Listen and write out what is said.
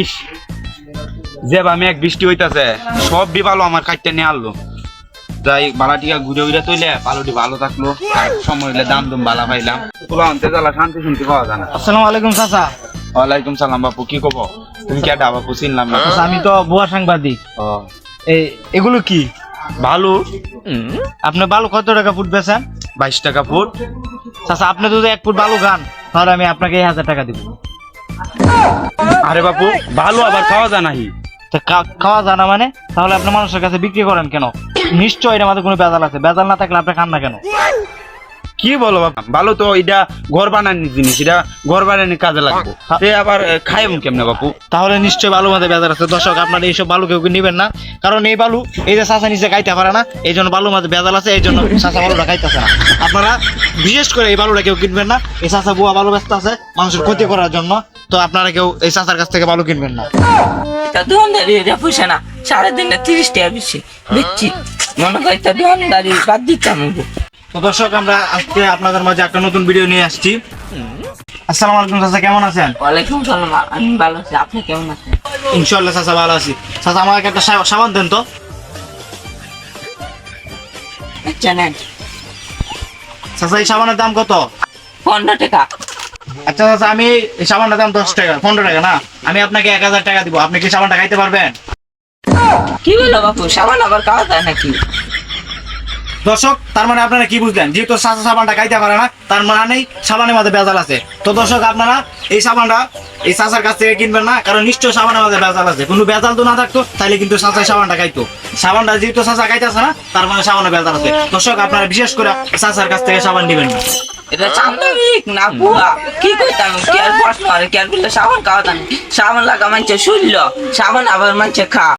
ইস যে আমি এক বৃষ্টি হইতাছে। সব বি ভালো আমার কাটতে নিয়ে আনলো। যাই বালাটিয়া ঘুরে ঘুরে তৈলে ভালো থাকল। আর সময় হইলে দাম দুম বালা পাইলাম। তোলা আনতে জ্বালা শান্তি শুনতে পাওয়া যায় না। আসসালামু আলাইকুম চাচা। ওয়ালাইকুম সালাম বাপু কি কব তুমি কে বাপু চিনলাম না? আমি তো বুয়া সাংবাদিক। এই এগুলো কি? ভালো আপনি ভালো কত টাকা ফুট বেছেন বাইশ টাকা ফুট। চাচা আপনি যদি এক ফুট ভালো গান তাহলে আমি আপনাকে এই হাজার টাকা দিব। আরে বাপু ভালো আবার খাওয়া যায় নাহি। তো খা- খাওয়া জানা মানে? তাহলে আপনি মানুষের কাছে বিক্রি করেন কেন? নিশ্চয় এর মধ্যে কোনো বেজাল আছে। বেজাল না থাকলে আপনি খান না কেন? কি বলো বাবা ভালো তো এটা ঘর বানানোর জিনিস এটা ঘর বানানোর কাজে লাগবে। সে আবার খাই কেমনে বাপু? তাহলে নিশ্চয় বালুর মধ্যে বেজাল আছে। দর্শক আপনারা এইসব বালু কেউ নেবেন না? কারণ এই বালু এই যে চাষা নিচে খাইতে পারে না এই জন্য বালুর মধ্যে বেজাল আছে এই জন্য চাষা বালুটা খাইতেছে না। আপনারা বিশেষ করে এই বালুটা কেউ কিনবেন না। এই চাষা বুয়া বালু ব্যস্ত আছে মানুষের ক্ষতি করার জন্য। তো আপনারা কেউ এই চাষার কাছ থেকে বালু কিনবেন না। তা দোকানদারি এটা পয়সা না তিরিশ টাকা বেশি। দিচ্ছি মনে করি তা দোকানদারি বাদ দিতাম। তো দর্শক আমরা আজকে আপনাদের মাঝে একটা নতুন ভিডিও নিয়ে আসছি। আসসালামু আলাইকুম চাচা কেমন আছেন? ওয়ালাইকুম সালাম আমি ভালো আছি। আপনি কেমন আছেন? ইনশাল্লাহ চাচা ভালো আছি। চাচা আমাকে একটা সা- সাবান দেন তো। আচ্ছা চাচা এই সাবানের দাম কত? পনেরো টাকা। আচ্ছা চাচা আমি এই সাবানটার দাম দশ টাকা পনেরো টাকা না? আমি আপনাকে এক হাজার টাকা দিব। আপনি কি সাবানটা খাইতে পারবেন? কি বলো বাপু? সাবান আবার খাওয়া যায় নাকি? দর্শক তার মানে আপনারা কি বুঝলেন? যেহেতু চাচা সাবানটা খাইতে পারে না তার মানে সাবানের মধ্যে বেজাল আছে। তো দর্শক আপনারা এই সাবানটা এই চাচার কাছ থেকে কিনবেন না কারণ নিশ্চয় সাবানের মধ্যে বেজাল আছে। কোনো বেজাল তো না থাকতো তাহলে কিন্তু চাচা সাবানটা খাইতো। সাবানটা যেহেতু চাচা খাইতেছে না তার মানে সাবানের বেজাল আছে। দর্শক আপনারা বিশেষ করে চাচার কাছ থেকে সাবান নেবেন না। এটা চান্দিক না বুয়া? কি কইতাম? কি আর প্রশ্ন আর কি আর বললে সাবান খাওয়াতাম। সাবান লাগা মানছে শুনল সাবান আবার মানছে খা।